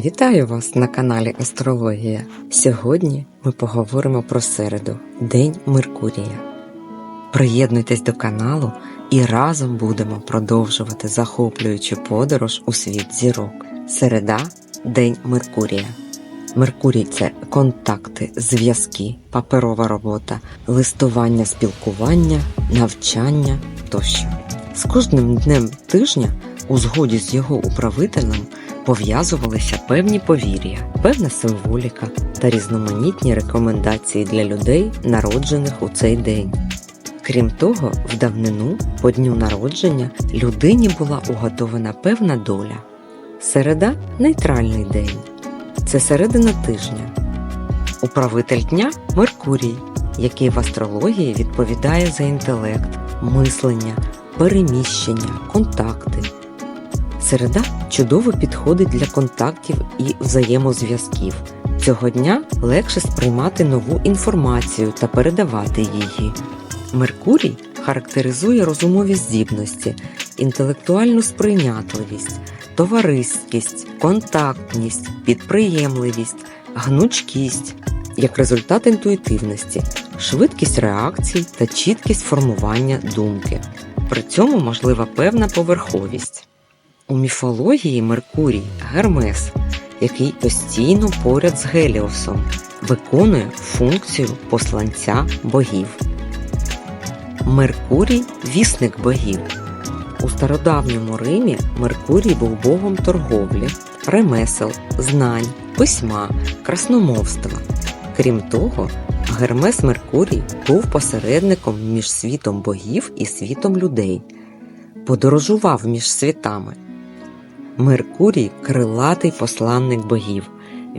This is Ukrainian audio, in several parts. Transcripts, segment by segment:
Вітаю вас на каналі Астрологія. Сьогодні ми поговоримо про середу, День Меркурія. Приєднуйтесь до каналу і разом будемо продовжувати захоплюючу подорож у світ зірок. Середа День Меркурія. Меркурій це контакти, зв'язки, паперова робота, листування, спілкування, навчання тощо. З кожним днем тижня, у згоді з його управителем, пов'язувалися певні повір'я, певна символіка та різноманітні рекомендації для людей, народжених у цей день. Крім того, в давнину, по дню народження, людині була уготована певна доля. Середа нейтральний день. Це середина тижня. Управитель дня Меркурій, який в астрології відповідає за інтелект, мислення, переміщення, контакти. Середа чудово підходить для контактів і взаємозв'язків. Цього дня легше сприймати нову інформацію та передавати її. Меркурій характеризує розумові здібності, інтелектуальну сприйнятливість, товариськість, контактність, підприємливість, гнучкість, як результат інтуїтивності, швидкість реакцій та чіткість формування думки. При цьому можлива певна поверховість. У міфології Меркурій Гермес, який постійно поряд з Геліосом виконує функцію посланця богів. Меркурій вісник богів. У стародавньому Римі Меркурій був богом торговлі, ремесел, знань, письма, красномовства. Крім того, Гермес Меркурій був посередником між світом богів і світом людей, подорожував між світами. Меркурій крилатий посланник богів,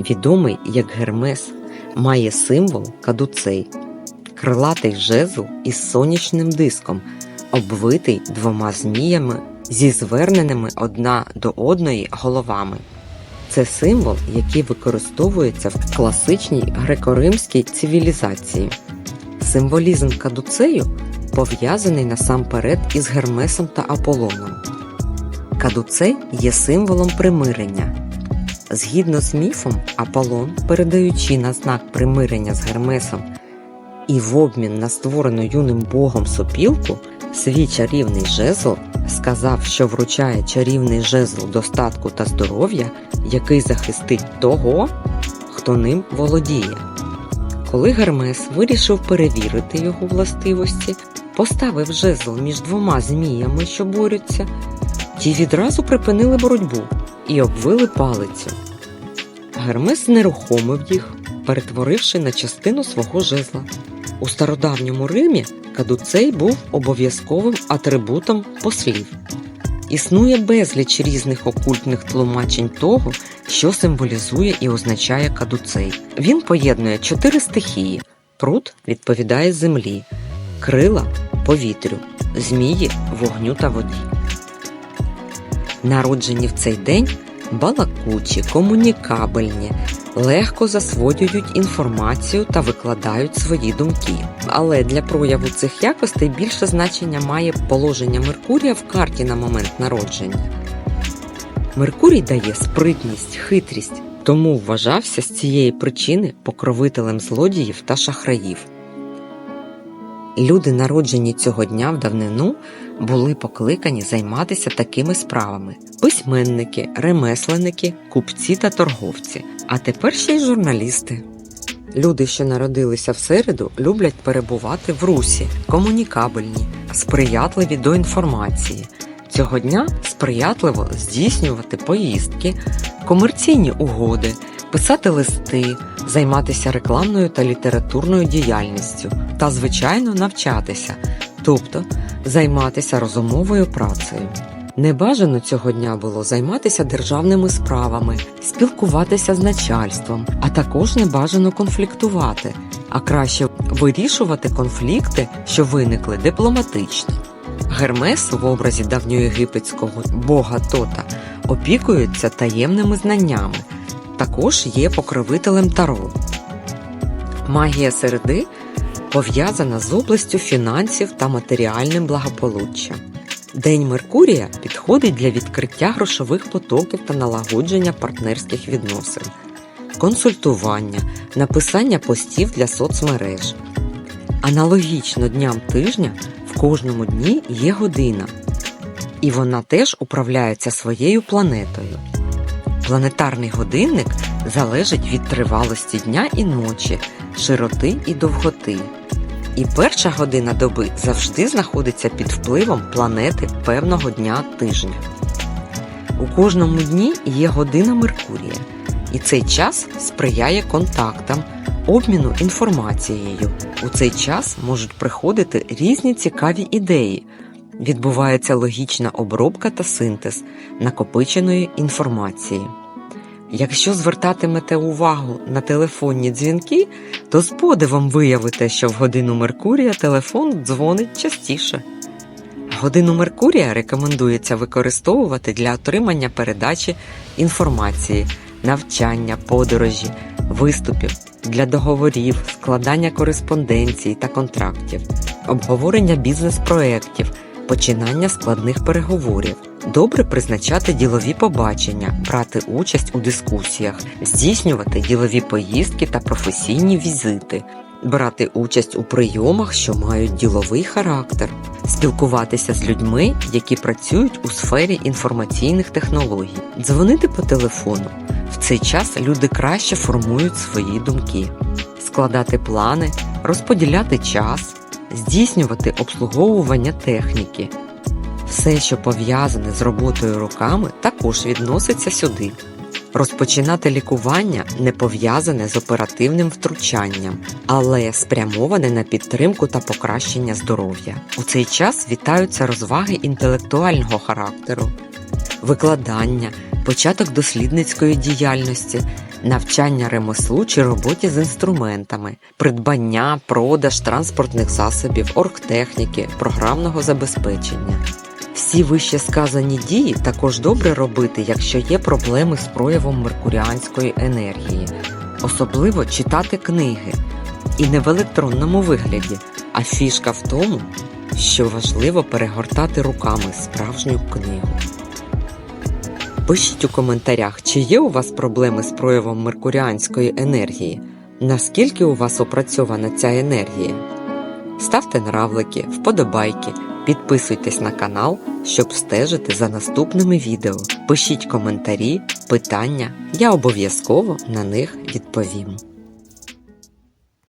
відомий як Гермес, має символ кадуцей, крилатий жезл із сонячним диском, обвитий двома зміями зі зверненими одна до одної головами. Це символ, який використовується в класичній греко-римській цивілізації. Символізм кадуцею пов'язаний насамперед із Гермесом та Аполлоном. Кадуцей є символом примирення. Згідно з міфом, Аполлон, передаючи на знак примирення з Гермесом і в обмін на створену юним богом сопілку, свій чарівний жезл сказав, що вручає чарівний жезл достатку та здоров'я, який захистить того, хто ним володіє. Коли Гермес вирішив перевірити його властивості, поставив жезл між двома зміями, що борються, ті відразу припинили боротьбу і обвили палицю. Гермес знерухомив їх, перетворивши на частину свого жезла. У стародавньому Римі кадуцей був обов'язковим атрибутом послів. Існує безліч різних окультних тлумачень того, що символізує і означає кадуцей. Він поєднує чотири стихії: прут відповідає землі, крила повітрю, змії вогню та воді. Народжені в цей день балакучі, комунікабельні, легко засвоюють інформацію та викладають свої думки. Але для прояву цих якостей більше значення має положення Меркурія в карті на момент народження. Меркурій дає спритність, хитрість, тому вважався з цієї причини покровителем злодіїв та шахраїв. Люди, народжені цього дня в давнину, були покликані займатися такими справами: письменники, ремесленники, купці та торговці, а тепер ще й журналісти. Люди, що народилися в середу, люблять перебувати в русі, комунікабельні, сприятливі до інформації. Цього дня сприятливо здійснювати поїздки, комерційні угоди, писати листи, займатися рекламною та літературною діяльністю та, звичайно, навчатися, тобто займатися розумовою працею. Небажано цього дня було займатися державними справами, спілкуватися з начальством, а також небажано конфліктувати, а краще вирішувати конфлікти, що виникли дипломатично. Гермес в образі давньоєгипетського бога Тота опікується таємними знаннями, також є покровителем Таро. Магія середи пов'язана з областю фінансів та матеріальним благополуччям. День Меркурія підходить для відкриття грошових потоків та налагодження партнерських відносин, консультування, написання постів для соцмереж. Аналогічно дням тижня в кожному дні є година, і вона теж управляється своєю планетою. Планетарний годинник залежить від тривалості дня і ночі, широти і довготи. І перша година доби завжди знаходиться під впливом планети певного дня тижня. У кожному дні є година Меркурія, і цей час сприяє контактам, обміну інформацією. У цей час можуть приходити різні цікаві ідеї. Відбувається логічна обробка та синтез накопиченої інформації. Якщо звертатимете увагу на телефонні дзвінки, то з подивом виявите, що в годину Меркурія телефон дзвонить частіше. Годину Меркурія рекомендується використовувати для отримання передачі інформації, навчання, подорожі, виступів, для договорів, складання кореспонденції та контрактів, обговорення бізнес-проєктів, починання складних переговорів. Добре призначати ділові побачення, брати участь у дискусіях, здійснювати ділові поїздки та професійні візити, брати участь у прийомах, що мають діловий характер, спілкуватися з людьми, які працюють у сфері інформаційних технологій, дзвонити по телефону. В цей час люди краще формують свої думки, складати плани, розподіляти час, здійснювати обслуговування техніки. Все, що пов'язане з роботою руками, також відноситься сюди. Розпочинати лікування не пов'язане з оперативним втручанням, але спрямоване на підтримку та покращення здоров'я. У цей час вітаються розваги інтелектуального характеру, викладання, початок дослідницької діяльності, навчання ремеслу чи роботі з інструментами, придбання, продаж транспортних засобів, оргтехніки, програмного забезпечення. Всі вище сказані дії також добре робити, якщо є проблеми з проявом меркуріанської енергії, особливо читати книги. І не в електронному вигляді, а фішка в тому, що важливо перегортати руками справжню книгу. Пишіть у коментарях, чи є у вас проблеми з проявом меркуріанської енергії, наскільки у вас опрацьована ця енергія. Ставте нравлики, вподобайки, підписуйтесь на канал, щоб стежити за наступними відео. Пишіть коментарі, питання, я обов'язково на них відповім.